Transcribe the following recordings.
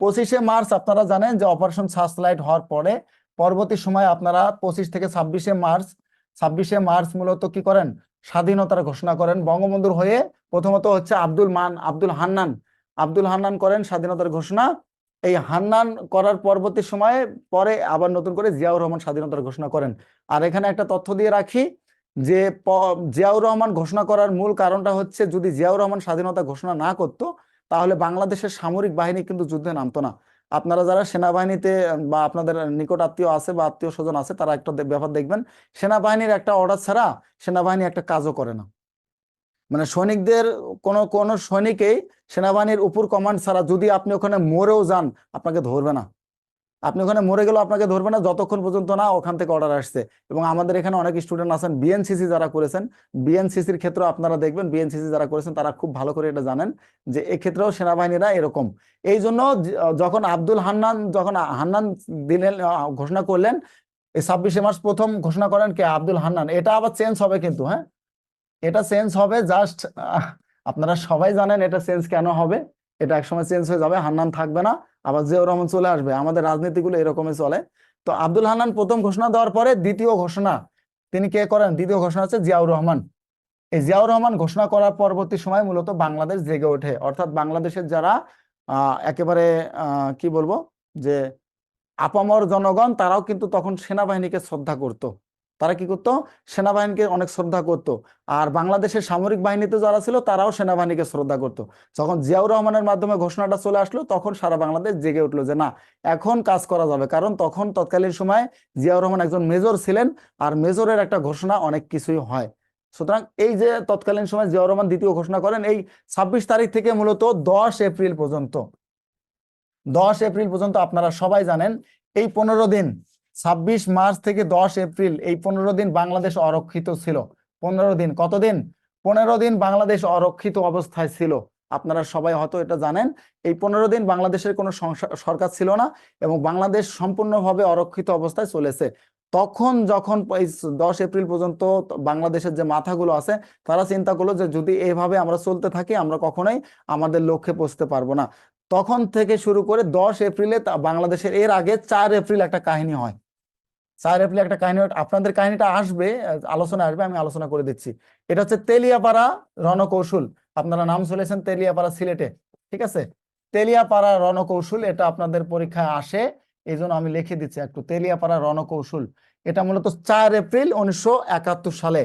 পঁচিশে মার্চ আপনারা জানেন যে অপারেশন সার্চলাইট হওয়ার পরে পরবর্তী সময় আপনারা পঁচিশ থেকে ছাব্বিশে মার্চ ছাব্বিশে মার্চ মূলত কি করেন? স্বাধীনতার ঘোষণা করেন। বঙ্গবন্ধুর হয়ে প্রথমত হচ্ছে আব্দুল মান, আব্দুল হান্নান। আব্দুল হান্নান করেন স্বাধীনতার ঘোষণা। এই হান্নান করার পরবর্তী সময়ে পরে আবার নতুন করে জিয়াউর রহমান স্বাধীনতার ঘোষণা করেন। আর এখানে একটা তথ্য দিয়ে রাখি যে জিয়াউর রহমান ঘোষণা করার মূল কারণটা হচ্ছে যদি জিয়াউর রহমান স্বাধীনতা ঘোষণা না করত তাহলে বাংলাদেশের সামরিক বাহিনী কিন্তু যুদ্ধে নামতো না। আপনারা যারা সেনাবাহিনীতে, বা আপনাদের নিকট আত্মীয় আছে বা আত্মীয় স্বজন আছে, তারা একটা ব্যাপার দেখবেন, সেনাবাহিনীর একটা অর্ডার ছাড়া সেনাবাহিনী একটা কাজও করে না। মানে সৈনিকদের, কোন কোন সৈনিকেই সেনাবাহিনীর উপর কমান্ড ছাড়া যদি আপনি ওখানে মরেও যান, আপনাকে ধরবে না। আপনি ওখানে মরে গেলেও আপনাকে ধরবে না, যতক্ষণ পর্যন্ত না ওখান থেকে অর্ডার আসছে। এবং আমাদের এখানে অনেক স্টুডেন্ট আছেন বিএনসিসি যারা করেছেন বিএনসিসির ক্ষেত্রে আপনারা দেখবেন বিএনসিসি যারা করেছেন, তারা খুব ভালো করে এটা জানেন যে এক্ষেত্রেও সেনাবাহিনীরা এরকম। এই জন্য যখন আব্দুল হান্নান, যখন হান্নান দিলেন ঘোষণা করলেন, এই ছাব্বিশে মার্চ প্রথম ঘোষণা করেন কে? আব্দুল হান্নান। এটা আবার চেঞ্জ হবে কিন্তু হ্যাঁ? এটা চেঞ্জ হবে জাস্ট আপনারা সবাই জানেন এটা চেঞ্জ কেন হবে। এটা একসময় চেঞ্জ হয়ে যাবে, হান্নান থাকবে না। আবার জিয়াউর রহমান চলে আসবে। আমাদের রাজনীতিগুলো এরকমই চলে। তো আব্দুল হান্নান প্রথম ঘোষণা দেওয়ার পরে দ্বিতীয় ঘোষণা, তিনি কে করেন? দ্বিতীয় ঘোষণা হচ্ছে জিয়াউর রহমান। এই জিয়াউর রহমান ঘোষণা করার পরবর্তী সময় মূলত বাংলাদেশ জেগে ওঠে। অর্থাৎ বাংলাদেশের যারা একেবারে কি বলব? যে আপামর জনগণ, তারাও কিন্তু তখন সেনাবাহিনীকে শ্রদ্ধা করত। তারা কি করতো? সেনাবাহিনীকে অনেক শ্রদ্ধা করত। আর বাংলাদেশের সামরিক বাহিনীতে যারা ছিল, তারাও সেনাবাহিনীকে শ্রদ্ধা করত। যখন জিয়াউর রহমানের মাধ্যমে ঘোষণাটা চলে আসলো, তখন সারা বাংলাদেশ জেগে উঠল যে, না, এখন কাজ করা যাবে। কারণ তখন তৎকালীন সময় জিয়াউর রহমান একজন মেজর ছিলেন, আর মেজরের একটা ঘোষণা অনেক কিছুই হয়। সুতরাং এই যে তৎকালীন সময় জিয়াউর রহমান দ্বিতীয় ঘোষণা করেন, এই ছাব্বিশ তারিখ থেকে মূলত দশ এপ্রিল পর্যন্ত, দশ এপ্রিল পর্যন্ত আপনারা সবাই জানেন, এই পনেরো দিন ছাব্বিশ মার্চ থেকে দশ এপ্রিল এই পনেরো দিন বাংলাদেশ অরক্ষিত ছিল। পনেরো দিন কতদিন পনেরো দিন বাংলাদেশ অরক্ষিত অবস্থায় ছিল। আপনারা সবাই হয়তো এটা জানেন, এই পনেরো দিন বাংলাদেশের কোনো সরকার ছিল না এবং বাংলাদেশ সম্পূর্ণভাবে অরক্ষিত অবস্থায় চলেছে। তখন যখন এই দশ এপ্রিল পর্যন্ত বাংলাদেশের যে মাথাগুলো আছে, তারা চিন্তা করল যে যদি এইভাবে আমরা চলতে থাকি, আমরা কখনোই আমাদের লক্ষ্যে পৌঁছতে পারব না। তখন থেকে শুরু করে দশ এপ্রিলে বাংলাদেশের এর আগে চার এপ্রিল একটা কাহিনী হয়। চার এপ্রিল একটা কাহিনী, আপনাদের কাহিনীটা আসবে, আলোচনা আসবে, আমি আলোচনা করে দিচ্ছি। এটা হচ্ছে তেলিয়াপাড়া রণকৌশল। আপনারা নাম শুনেছেন তেলিয়াপাড়া সিলেটে, ঠিক আছে? তেলিয়াপাড়া রণকৌশল, এটা আপনাদের পরীক্ষায় আসে এই জন্য আমি লিখে দিচ্ছি একটু, তেলিয়াপাড়া রণকৌশল। এটা মূলত চার এপ্রিল উনিশশো একাত্তর সালে,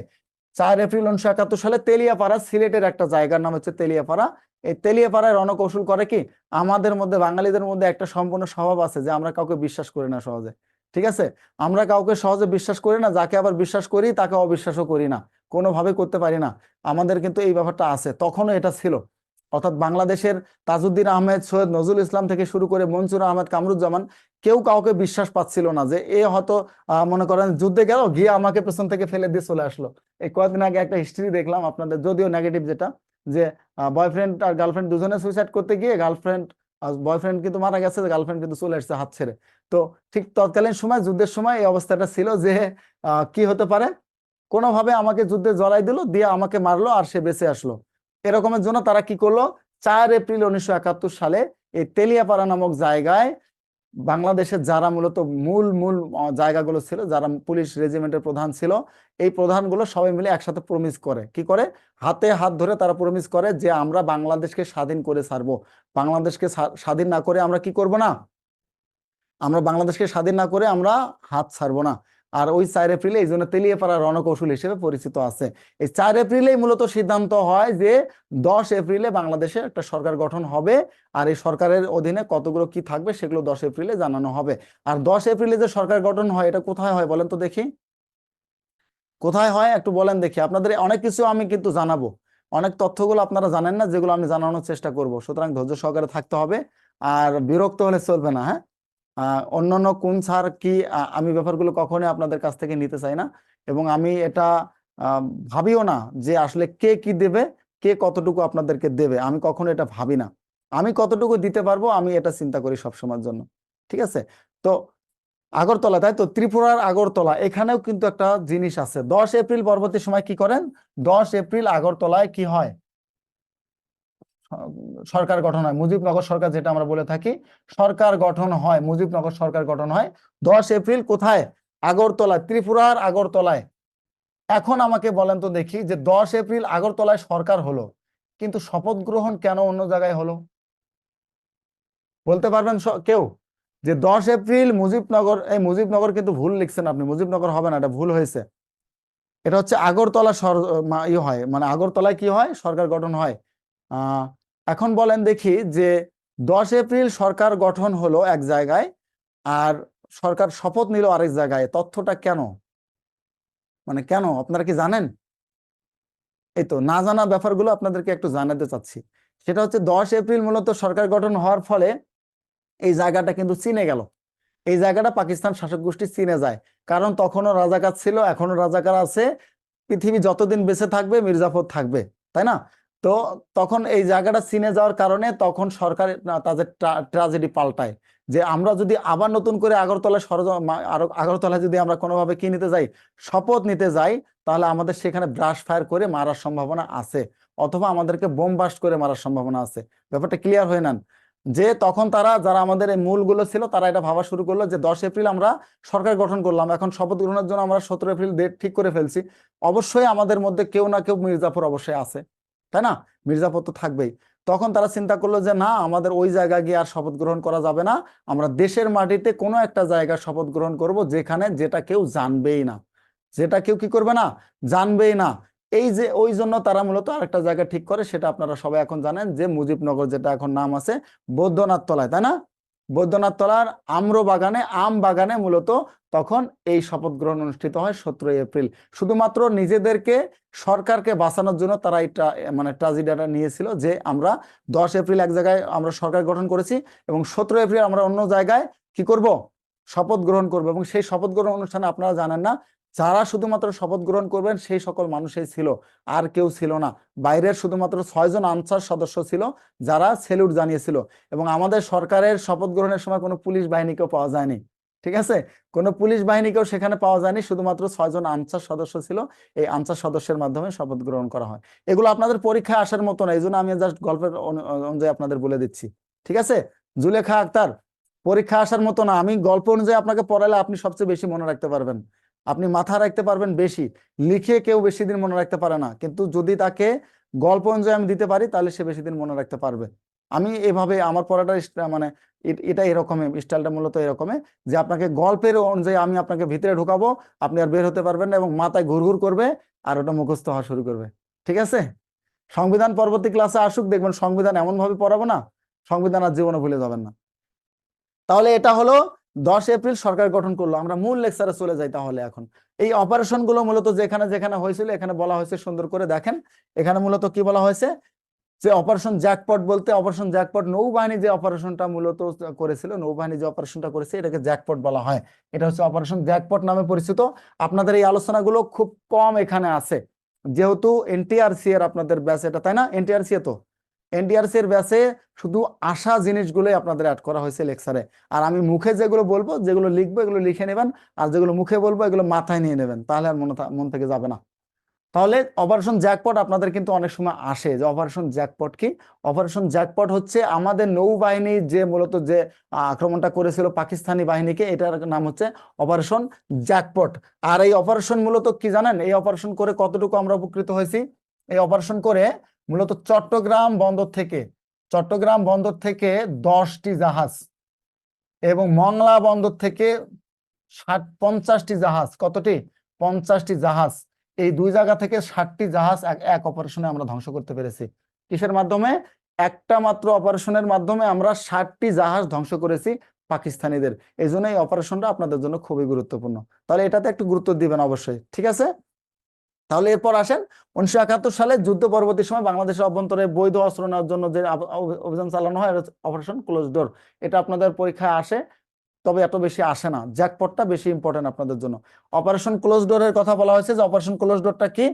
চার এপ্রিল উনিশশো একাত্তর সালে তেলিয়াপাড়া সিলেটের একটা জায়গার নাম হচ্ছে তেলিয়াপাড়া। এই তেলিয়াপাড়ায় রণকৌশল করে কি? আমাদের মধ্যে, বাঙালিদের মধ্যে একটা সম্পূর্ণ স্বভাব আছে যে আমরা কাউকে বিশ্বাস করি না সহজে। ঠিক আছে? আমরা কাউকে সহজে বিশ্বাস করি না, যাকে আবার বিশ্বাস করি, তাকে অবিশ্বাসও করি না। কোনোভাবে করতে পারি না। আমাদের কিন্তু এই ব্যাপারটা আছে। তখনও এটা ছিল। অর্থাৎ বাংলাদেশের তাজউদ্দিন আহমেদ, সৈয়দ নজরুল ইসলাম থেকে শুরু করে মনসুর আহমেদ কামরুজ্জামান, কেউ কাউকে বিশ্বাস পাচ্ছিল না যে এ হয়তো মনে করেন যুদ্ধে গেল, গিয়ে আমাকে পেছন থেকে ফেলে দিয়ে চলে আসলো। এই কয়েকদিন আগে একটা হিস্ট্রি দেখলাম আপনাদের, যদিও নেগেটিভ যেটা, যে বয়ফ্রেন্ড আর গার্লফ্রেন্ড দুজনে সুইসাইড করতে গিয়ে গার্লফ্রেন্ড বয়ফ্রেন্ড কিন্তু মারা গেছে গার্লফ্রেন্ড কিন্তু চলে আসছে হাত ছেড়ে। তো ঠিক তৎকালীন সময়, যুদ্ধের সময় এই অবস্থাটা ছিল যে কি হতে পারে? কোনোভাবে আমাকে যুদ্ধে জড়াই দিল, দিয়ে আমাকে মারলো আর সে বেঁচে আসলো। এরকমের জন্য তারা কি করল? চার এপ্রিল উনিশশো একাত্তর সালে এই তেলিয়াপাড়া নামক জায়গায় বাংলাদেশের যারা মূলত মূল মূল জায়গাগুলো ছিল, যারা পুলিশ রেজিমেন্টের প্রধান ছিল, এই প্রধানগুলো সবাই মিলে একসাথে প্রমিস করে। কি করে? হাতে হাত ধরে তারা প্রমিস করে যে, আমরা বাংলাদেশকে স্বাধীন করে ছাড়বো। বাংলাদেশকে স্বাধীন না করে আমরা কি করব না? আমরা বাংলাদেশকে স্বাধীন না করে আমরা হাত ছাড়বো না। আর ওই চার এপ্রিলে এই জন্য তেলিয়াপাড়া রণকৌশল হিসেবে পরিচিত আছে। এই চার এপ্রিলেই মূলত সিদ্ধান্ত হয় যে দশ এপ্রিলে বাংলাদেশে একটা সরকার গঠন হবে, আর এই সরকারের অধীনে কতগুলো কি থাকবে সেগুলো দশ এপ্রিলে জানানো হবে। আর দশ এপ্রিলে যে সরকার গঠন হয়, এটা কোথায় হয় বলেন তো দেখি। কোথায় হয় একটু বলেন দেখি। আপনাদের অনেক কিছু আমি কিন্তু জানাব। অনেক তথ্যগুলো আপনারা জানেন না, যেগুলো আমি জানানোর চেষ্টা করব। সুতরাং ধৈর্য সহকারে থাকতে হবে, আর বিরক্ত হলে চলবে না হ্যাঁ? অন্যান্য কোন সার কি আমি ব্যাপারগুলো কখনোই আপনাদের কাছ থেকে নিতে চাই না। এবং আমি এটা ভাবিও না যে আসলে কে কি দেবে, কে কতটুকু আপনাদেরকে দেবে। আমি কখনো এটা ভাবি না। আমি কতটুকু দিতে পারব, আমি এটা চিন্তা করি সবসময়ের জন্য। ঠিক আছে? তো আগরতলা, তাই তো? ত্রিপুরার আগরতলা, এখানেও কিন্তু একটা জিনিস আছে। দশ এপ্রিল পরবর্তী সময় কি করেন? দশ এপ্রিল আগরতলায় কি হয়? সরকার গঠন হয়। মুজিবনগর সরকার যেটা আমরা বলে থাকি, সরকার গঠন হয়, মুজিবনগর সরকার গঠন হয়। দশ এপ্রিল কোথায়? আগরতলায়, ত্রিপুরার আগরতলায়। এখন আমাকে বলেন তো দেখি যে দশ এপ্রিল আগরতলায় সরকার হলো, কিন্তু শপথ গ্রহণ কেন অন্য জায়গায় হলো? বলতে পারবেন কেউ? যে দশ এপ্রিল মুজিবনগর, এই মুজিবনগর কিন্তু ভুল লিখছেন আপনি, মুজিবনগর হবে না, এটা ভুল হয়েছে। এটা হচ্ছে আগরতলা সর ই হয় মানে আগরতলায় কি হয়? সরকার গঠন হয়। আহ এখন বলেন দেখি যে দশ এপ্রিল সরকার গঠন হলো এক জায়গায় আর সরকার শপথ নিল আরেক জায়গায়, তথ্যটা কেন? মানে কেন? আপনারা কি জানেন? এই তো না জানা ব্যাপারগুলো আপনাদেরকে একটু জানাতে চাচ্ছি। সেটা হচ্ছে দশ এপ্রিল মূলত সরকার গঠন হওয়ার ফলে এই জায়গাটা কিন্তু চীনে গেল। এই জায়গাটা পাকিস্তান শাসক গোষ্ঠী চীনে যায়। কারণ তখনও রাজাকার ছিল এখনও রাজাকার আছে। পৃথিবী যতদিন বেঁচে থাকবে, মির্জাফর থাকবে, তাই না? তো তখন এই জায়গাটা চীনে যাওয়ার কারণে তখন সরকার তাদের ট্রাজেডি পাল্টায়। যে আমরা যদি আবার নতুন করে আগরতলা সরজ আগরতলা যদি আমরা কোনোভাবে কি নিতে যাই, শপথ নিতে যাই, তাহলে আমাদের সেখানে ব্রাশ ফায়ার করে মারার সম্ভাবনা আছে, অথবা আমাদেরকে বোম বাস্ট করে মারার সম্ভাবনা আছে। ব্যাপারটা ক্লিয়ার হয়ে নেন যে তখন তারা, যারা আমাদের এই মূলগুলো ছিল, তারা এটা ভাবা শুরু করল যে দশ এপ্রিল আমরা সরকার গঠন করলাম। এখন শপথ গ্রহণের জন্য আমরা সতেরো এপ্রিল ডেট ঠিক করে ফেলছি। অবশ্যই আমাদের মধ্যে কেউ না কেউ মির্জাফর অবশ্যই আছে। তাই না? মির্জাফর তো থাকবেই। তখন তারা চিন্তা করল যে, না, আমাদের ওই জায়গা গিয়ে আর শপথ গ্রহণ করা যাবে না। আমরা দেশের মাটিতে কোনো একটা জায়গায় শপথ গ্রহণ করব যেখানে যেটা কেউ জানবেই না। যেটা কেউ কি করবে না? জানবেই না। এই যে, ওই জন্য তারা মূলত আরেকটা জায়গা ঠিক করে, সেটা আপনারা সবাই এখন জানেন যে, মুজিবনগর যেটা এখন নাম আছে বৌদ্ধনাথ তলায়, তাই না? বৈদ্যনাথ তলার আম্র বাগানে আম বাগানে মূলত তখন এই শপথ গ্রহণ অনুষ্ঠিত হয় সতেরোই এপ্রিল। শুধুমাত্র নিজেদেরকে, সরকারকে বাঁচানোর জন্য তারা এটা মানে ট্রাজিডাটা নিয়েছিল যে আমরা দশ এপ্রিল এক জায়গায় আমরা সরকার গঠন করেছি এবং সতেরো এপ্রিল আমরা অন্য জায়গায় কি করব? শপথ গ্রহণ করব এবং সেই শপথ গ্রহণ অনুষ্ঠানে আপনারা জানেন না যারা শুধুমাত্র শপথ গ্রহণ করবেন, সেই সকল মানুষই ছিল। আর কেউ ছিল না। বাইরের শুধুমাত্র ছয়জন আনসার সদস্য ছিল, যারা সেলুট জানিয়েছিল। এবং আমাদের সরকারের শপথ গ্রহণের সময় কোনো পুলিশ বাহিনীকেও পাওয়া যায়নি। ঠিক আছে? কোনো পুলিশ বাহিনীকেও সেখানে পাওয়া যায়নি। শুধুমাত্র ছয়জন আনসার সদস্য ছিল। এই আনসার সদস্যের মাধ্যমে শপথ গ্রহণ করা হয়। এগুলো আপনাদের পরীক্ষায় আসার মতো না এই জন্য আমি জাস্ট গল্পের অনুযায়ী আপনাদের বলে দিচ্ছি। ঠিক আছে? জুলেখা আক্তার পরীক্ষা আসার মতো না। আমি গল্প অনুযায়ী আপনাকে পড়ালে আপনি সবচেয়ে বেশি মনে রাখতে পারবেন। আপনি মাথা রাখতে পারবেন বেশি। লিখে কেউ বেশি দিন মনে রাখতে পারে না। কিন্তু যদি তাকে গল্প অনুযায়ী আমি দিতে পারি, তাহলে সে বেশি দিন মনে রাখতে পারবে। আমি এভাবে আমার পড়াটা মানে এটা এরকমই, স্টাইলটা মূলত এরকমই যে আপনাকে গল্পের অনুযায়ী আমি আপনাকে ভিতরে ঢুকাবো, আপনি আর বের হতে পারবেন না এবং মাথায় ঘুরঘুর করবে আর ওটা মুখস্থ হওয়া শুরু করবে। ঠিক আছে? সংবিধান পরবর্তী ক্লাসে আসুক, দেখবেন সংবিধান এমন ভাবে পড়াবো না, সংবিধান আর জীবনে ভুলে যাবেন না। তাহলে এটা হলো দশ এপ্রিল সরকার গঠন করল, আমরা মূল লেকচারে চলে যাই তাহলে এখন। এই অপারেশনগুলো মূলত যেখানে যেখানে হয়েছিল, এখানে বলা হয়েছে, সুন্দর করে দেখেন। এখানে মূলত কি বলা হয়েছে? যে অপারেশন জ্যাকপট বলতে অপারেশন জ্যাকপট নৌবাহিনী যে অপারেশনটা মূলত করেছিল, নৌবাহিনী যে অপারেশনটা করেছে, এটাকে জ্যাকপট বলা হয়। এটা হচ্ছে অপারেশন জ্যাকপট নামে পরিচিত। আপনাদের এই আলোচনাগুলো খুব কম এখানে আছে। যেহেতু এনটিআরসি এর আপনাদের ব্যাচ এটা, তাই না? এনটিআরসি তো? এনটিআরসি এর ব্যাচে শুধু আশা জিনিসগুলোই আপনাদের অ্যাড করা হয়েছে লেকচারে আর আমি মুখে যেগুলো বলব, যেগুলো লিখব, এগুলো লিখে নেবেন, আর যেগুলো মুখে বলব, এগুলো মাথায় নিয়ে নেবেন, তাহলে আর মনে মন থেকে যাবে না। তাহলে অপারেশন জ্যাকপট আপনাদের কিন্তু অনেক সময় আসে যে অপারেশন জ্যাকপট কি? অপারেশন জ্যাকপট হচ্ছে আমাদের নৌবাহিনী যে মূলত যে আক্রমণটা করেছিল পাকিস্তানি বাহিনীকে, এটার নাম হচ্ছে অপারেশন জ্যাকপট আর এই অপারেশন মূলত কি জানেন? এই অপারেশন করে কতটুকু আমরা উপকৃত হয়েছি? এই অপারেশন করে মূলত চট্টগ্রাম বন্দর থেকে, চট্টগ্রাম বন্দর থেকে দশটি জাহাজ এবং মংলা বন্দর থেকে ষাট, পঞ্চাশটি জাহাজ, কতটি? পঞ্চাশটি জাহাজ। এই দুই জায়গা থেকে ষাটটি জাহাজ এক অপারেশনে আমরা ধ্বংস করতে পেরেছি। কিসের মাধ্যমে? একটা মাত্র অপারেশনের মাধ্যমে আমরা ষাটটি জাহাজ ধ্বংস করেছি পাকিস্তানিদের। এই জন্য এই অপারেশনটা আপনাদের জন্য খুবই গুরুত্বপূর্ণ। তাহলে এটাতে একটু গুরুত্ব দিবেন অবশ্যই, ঠিক আছে? তাহলে এরপর আসেন, উনিশশো একাত্তর সালে যুদ্ধ পরবর্তী সময় বাংলাদেশের অভ্যন্তরে বৈধ অস্ত্র নেওয়ার জন্য যে অভিযান চালানো হয় অপারেশন ক্লোজ ডোর এটা আপনাদের পরীক্ষায় আসে, তবে এত বেশি আসে না। জ্যাকপটটা বেশি ইম্পর্টেন্ট আপনাদের জন্য। অপারেশন ক্লোজ ডোরের কথা বলা হয়েছে যে অপারেশন ক্লোজ ডোরটা কি?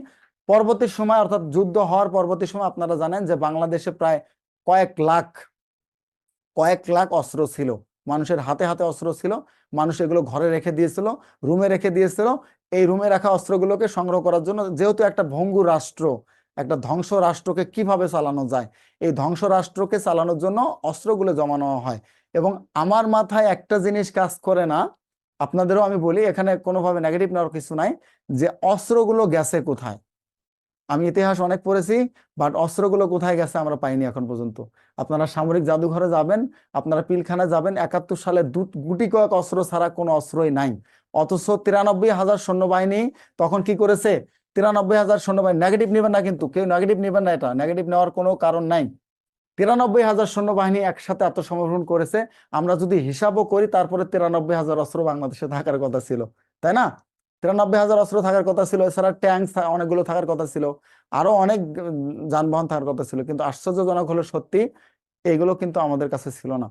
পরবর্তী সময়, অর্থাৎ যুদ্ধ হওয়ার পরবর্তী সময় আপনারা জানেন যে বাংলাদেশে প্রায় কয়েক লাখ কয়েক লাখ অস্ত্র ছিল। মানুষের হাতে হাতে অস্ত্র ছিল। মানুষ এগুলো ঘরে রেখে দিয়েছিল, রুমে রেখে দিয়েছিল। এই রুমে রাখা অস্ত্রগুলোকে সংগ্রহ করার জন্য যেহেতু একটা ভঙ্গুর রাষ্ট্র, একটা ধ্বংস রাষ্ট্রকে কীভাবে চালানো যায়? এই ধ্বংস রাষ্ট্রকে চালানোর জন্য অস্ত্রগুলো জমানো হয়। এবং আমার মাথায় একটা জিনিস কাজ করে না, আপনাদেরও আমি বলি, এখানে কোনোভাবে নেগেটিভ নেওয়ার কিছু নাই, যে অস্ত্রগুলো গেছে কোথায়? আমি ইতিহাস অনেক পড়েছি বাট অস্ত্রগুলো কোথায় গেছে আমরা পাইনি এখন পর্যন্ত। আপনারা সামরিক জাদুঘরে যাবেন, আপনারা পিলখানায় যাবেন, একাত্তর সালে দু গুটি কয়েক অস্ত্র ছাড়া কোনো অস্ত্রই নাই। অথচ তিরানব্বই হাজার সৈন্যবাহিনী তখন কি করেছে? তিরানব্বই হাজার সৈন্যবাহিনী নেগেটিভ নেবেন না কিন্তু, কেউ নেগেটিভ নেবেন না এটা নেগেটিভ নেওয়ার কোনো কারণ নাই। তিরানব্বই হাজার সৈন্যবাহিনী একসাথে আত্মসমর্পণ করেছে, আমরা যদি হিসাবও করি তারপরে তিরানব্বই হাজার অস্ত্র বাংলাদেশে থাকার কথা ছিল, তাই না? তিরানব্বই হাজার অস্ত্র থাকার কথা ছিল, এছাড়া ট্যাঙ্ক অনেকগুলো থাকার কথা ছিল, আরও অনেক যানবাহন থাকার কথা ছিল, কিন্তু আশ্চর্যজনক হলো সত্যি এগুলো কিন্তু আমাদের কাছে ছিল না।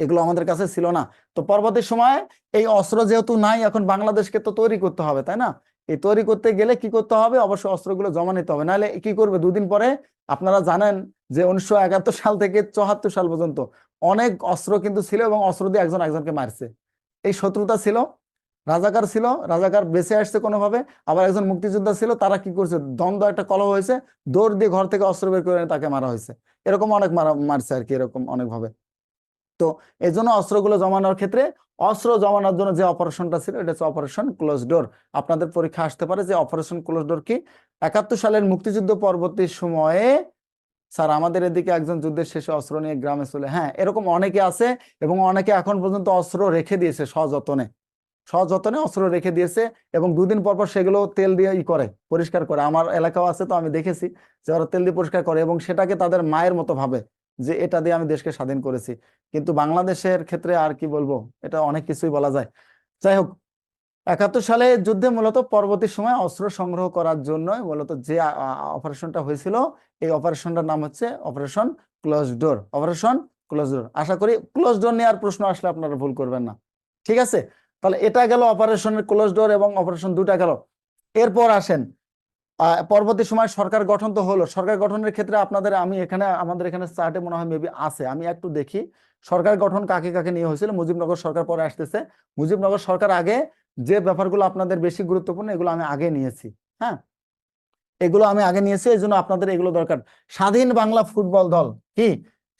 এগুলো আমাদের কাছে ছিল না। তো পরবর্তী সময় এই অস্ত্র যেহেতু নাই, এখন বাংলাদেশকে তো তৈরি করতে হবে, তাই না? এই তৈরি করতে গেলে কি করতে হবে? অবশ্যই অস্ত্রগুলো জমা নিতে হবে। নাহলে কি করবে? দুদিন পরে আপনারা জানেন যে উনিশশো একাত্তর সাল থেকে চুয়াত্তর সাল পর্যন্ত অনেক অস্ত্র কিন্তু ছিল এবং অস্ত্র দিয়ে একজন একজনকে মারছে। এই শত্রুতা ছিল রাজাকার ছিল, রাজাকার বেঁচে আসছে কোনোভাবে, আবার একজন মুক্তিযোদ্ধা ছিল, তারা কি করছে? দ্বন্দ্ব, একটা কলহ হয়েছে, দৌড় দিয়ে ঘর থেকে অস্ত্র বের করে তাকে মারা হয়েছে। এরকম অনেক মারা, মারছে আর কি, এরকম অনেকভাবে। তো এই জন্য অস্ত্রগুলো জমানোর ক্ষেত্রে, অস্ত্র জমানোর জন্য যে অপারেশনটা ছিল, এটা হচ্ছে অপারেশন ক্লোজ ডোর। আপনাদের পরীক্ষা আসতে পারে যে অপারেশন ক্লোজ ডোর কি? একাত্তর সালের মুক্তিযুদ্ধ পরবর্তী সময়ে, স্যার, আমাদের এদিকে একজন যুদ্ধের শেষে অস্ত্র নিয়ে গ্রামে চলে হ্যাঁ এরকম অনেকে আছে এবং অনেকে এখন পর্যন্ত অস্ত্র রেখে দিয়েছে সযত্নে। সযত্নে অস্ত্র রেখে দিয়েছে এবং দুদিন পর পর সেগুলো তেল দিয়ে ই করে, পরিষ্কার করে। আমার এলাকাও আছে তো, আমি দেখেছি যে ওরা তেল দিয়ে পরিষ্কার করে এবং সেটাকে তাদের মায়ের মতো ভাবে যে এটা দিয়ে আমি দেশকে স্বাধীন করেছি। কিন্তু বাংলাদেশের ক্ষেত্রে আর কি বলব, এটা অনেক কিছুই বলা যায়। যাই হোক, একাত্তর সালে যুদ্ধে মূলত পরবর্তী সময় অস্ত্র সংগ্রহ করার জন্য মূলত যে অপারেশনটা হয়েছিল, এই অপারেশনটার নাম হচ্ছে operation close door. Operation close door. আশা করি ক্লোজ ডোর নিয়ে আর প্রশ্ন আসলে আপনারা ভুল করবেন না। ঠিক আছে? তাহলে এটা গেল অপারেশনের ক্লোজ ডোর এবং অপারেশন দুটা গেল। এরপর আসেন পরবর্তী সময় সরকার গঠন তো হলো। সরকার গঠনের ক্ষেত্রে আপনাদের আমি এখানে, আমাদের এখানে চার্টে মনে হয় মেবি আছে। আমি একটু দেখি, সরকার গঠন কাকে কাকে নিয়ে হয়েছিল? মুজিবনগর সরকার পরে আসতেছে। মুজিবনগর সরকার আগে যে ব্যাপারগুলো আপনাদের বেশি গুরুত্বপূর্ণ, এগুলো আমি আগে নিয়েছি হ্যাঁ? এগুলো আমি আগে নিয়েছি, এই জন্য আপনাদের এগুলো দরকার। স্বাধীন বাংলা ফুটবল দল, কি?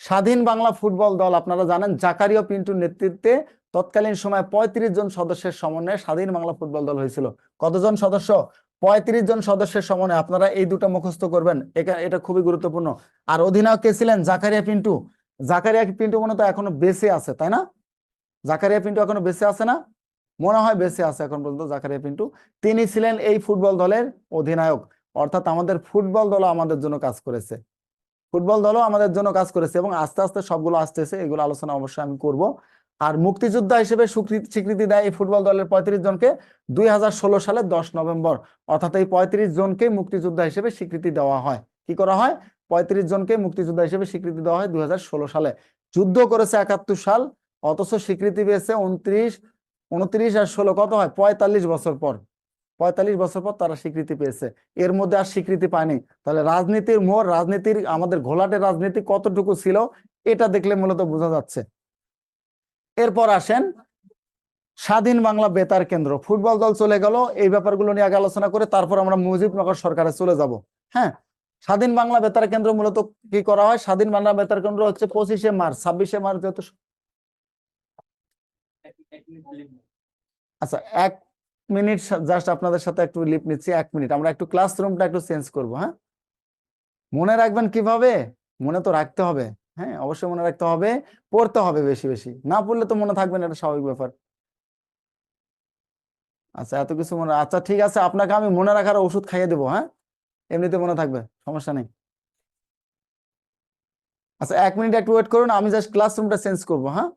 স্বাধীন বাংলা ফুটবল দল, আপনারা জানেন জাকারিয়া পিন্টুর নেতৃত্বে তৎকালীন সময় পঁয়ত্রিশ জন সদস্যের সমন্বয়ে স্বাধীন বাংলা ফুটবল দল হয়েছিল। কতজন সদস্য? পঁয়ত্রিশ জন সদস্যের সমন্বয়ে আপনারা এই দুটো মুখস্থ করবেন। এটা খুবই গুরুত্বপূর্ণ। আর অধিনায়ক কে ছিলেন? জাকারিয়া পিন্টু। জাকারিয়া পিন্টু মনে তো এখনও বেঁচে আছে, তাই না? জাকারিয়া পিন্টু এখনও বেঁচে আছে না? মনে হয় বেঁচে আছে এখন পর্যন্ত জাকারিয়া পিন্টু। তিনি ছিলেন এই ফুটবল দলের অধিনায়ক। অর্থাৎ আমাদের ফুটবল দলও আমাদের জন্য কাজ করেছে। ফুটবল দলও আমাদের জন্য কাজ করেছে এবং আস্তে আস্তে সবগুলো আসতেছে, এগুলো আলোচনা অবশ্যই আমি করব। আর মুক্তিযোদ্ধা হিসেবে স্বীকৃতি দেয় এই ফুটবল দলের পঁয়ত্রিশ জনকে দুই সালে দশ নভেম্বর। অর্থাৎ এই পঁয়ত্রিশ জনকে মুক্তিযোদ্ধা হিসেবে স্বীকৃতি দেওয়া হয়। কি করা হয়? পঁয়ত্রিশ জনকে মুক্তিযোদ্ধা হিসেবে স্বীকৃতি দেওয়া হয় দুই হাজার ষোলো সালে। যুদ্ধ করেছে একাত্তর সাল, অথচ স্বীকৃতি পেয়েছে উনত্রিশ উনত্রিশ আর ষোলো কত হয়? পঁয়তাল্লিশ বছর পর। পঁয়তাল্লিশ বছর পর তারা স্বীকৃতি পেয়েছে। এর মধ্যে আর স্বীকৃতি পায়নি। তাহলে রাজনীতির মোড়, রাজনীতির আমাদের ঘোলাটে রাজনীতি কতটুকু ছিল, এটা দেখলে মূলত বোঝা যাচ্ছে। এরপর আসেন স্বাধীন বাংলা বেতার কেন্দ্র। ফুটবল দল চলে গেল, এই ব্যাপারগুলো নিয়ে আগে আলোচনা করে তারপর আমরা মুজিবনগর সরকারে চলে যাব। হ্যাঁ স্বাধীন বাংলা বেতার কেন্দ্র মূলত কি করা হয়? স্বাধীন বাংলা বেতার কেন্দ্র হচ্ছে পঁচিশে মার্চ, ছাব্বিশে মার্চ যেহেতু আচ্ছা এক মিনিট জাস্ট আপনাদের সাথে একটু লিপ নিচ্ছি, এক মিনিট। আমরা একটু ক্লাসরুমটা একটু চেঞ্জ করব হ্যাঁ? মনে রাখবেন কীভাবে? মনে তো রাখতে হবে হ্যাঁ? অবশ্যই মনে রাখতে হবে, পড়তে হবে বেশি বেশি। না পড়লে তো মনে থাকবে না, এটা স্বাভাবিক ব্যাপার। আচ্ছা এত কিছু মনে আচ্ছা ঠিক আছে, আপনাকে আমি মনে রাখার ওষুধ খাইয়ে দেবো হ্যাঁ? এমনিতে মনে থাকবে, সমস্যা নেই। আচ্ছা এক মিনিট একটু ওয়েট করুন, আমি জাস্ট ক্লাসরুমটা চেঞ্জ করব হ্যাঁ?